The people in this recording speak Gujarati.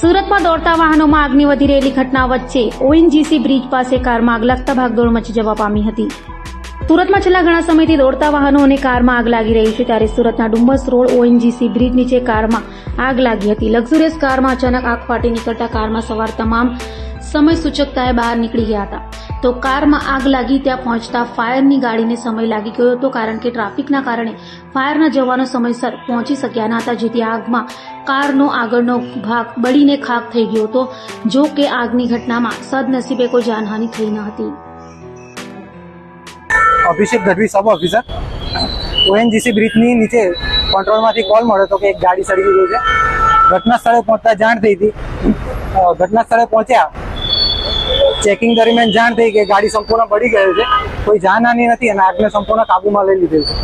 સુરતમાં દોડતા વાહનોમાં આગની વધી રહેલી ઘટના વચ્ચે ઓએનજીસી બ્રિજ પાસે કારમાં આગ લાગતા ભાગદોડ મચી જવા પામી હતી. સુરતમાં છેલ્લા ઘણા સમયથી દોડતા વાહનો અને કારમાં આગ લાગી રહી છે ત્યારે સુરતના ડુમ્બસ રોડ ઓએનજીસી બ્રિજ નીચે કારમાં આગ લાગી હતી. લક્ઝુરિયસ કારમાં અચાનક આગ ફાટી નીકળતા કારમાં સવાર તમામ સમય સૂચકતાએ બહાર નીકળી ગયા હતા. તો કારમાં આગ લાગી, ત્યાં પહોંચતા ફાયરની ગાડીને સમય લાગી ગયો હતો કારણ કે ટ્રાફિકના કારણે ફાયરના જવાનો સમયસર પહોંચી શક્યા ન હતા, જેથી આગમાં કારનો આગળનો ભાગ બળીને ખાક થઈ ગયો હતો. જો કે આગની ઘટનામાં સદનસીબે કોઈ જાનહાનિ થઈ ન હતી. Abhishek Gadhvi sub officer ONGC બ્રિજની નીચે કંટ્રોલમાંથી કોલ મળ્યો હતો કે એક ગાડી સળગી ગઈ છે. ઘટના સ્થળે પહોંચતા જાણ થઈ હતી. ઘટના સ્થળે પહોંચ્યા ચેકિંગ દરમિયાન જાણ થઈ કે ગાડી સંપૂર્ણ પડી ગયેલ છે. કોઈ જાનહાની નથી અને આગને સંપૂર્ણ કાબૂમાં લઈ લીધેલ છે.